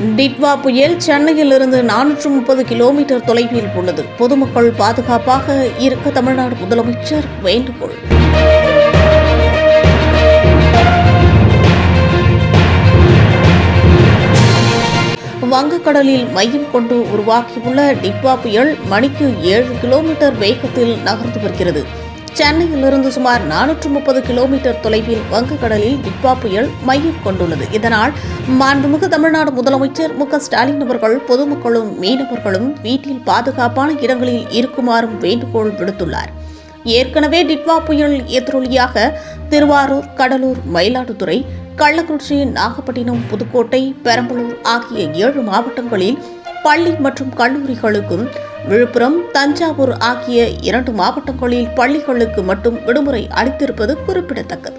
டிட்வா புயல் சென்னையிலிருந்து நானூற்று முப்பது கிலோமீட்டர் தொலைவில் உள்ளது. பொதுமக்கள் பாதுகாப்பாக இருக்க தமிழ்நாடு முதலமைச்சர் வேண்டுகோள். வங்கக்கடலில் மையம் கொண்டு உருவாக்கியுள்ள டிட்வா புயல் மணிக்கு ஏழு கிலோமீட்டர் வேகத்தில் நகர்ந்து வருகிறது. சென்னையிலிருந்து சுமார் நானூற்று முப்பது கிலோமீட்டர் தொலைவில் வங்கக்கடலில் டிட்வா புயல் மையம் கொண்டுள்ளது. இதனால் மாண்புமிகு தமிழ்நாடு முதலமைச்சர் மு ஸ்டாலின் அவர்கள் பொதுமக்களும் மீனவர்களும் வீட்டில் பாதுகாப்பான இடங்களில் இருக்குமாறும் வேண்டுகோள் விடுத்துள்ளார். ஏற்கனவே டிட்வா புயல் எதிரொலியாக திருவாரூர் கடலூர் மயிலாடுதுறை கள்ளக்குறிச்சி நாகப்பட்டினம் புதுக்கோட்டை பெரம்பலூர் ஆகிய ஏழு மாவட்டங்களில் பள்ளி மற்றும் கல்லூரிகளுக்கும் விழுப்புரம் தஞ்சாவூர் ஆகிய இரண்டு மாவட்டங்களில் பள்ளிகளுக்கு மட்டும் விடுமுறை அளித்திருப்பது குறிப்பிடத்தக்கது.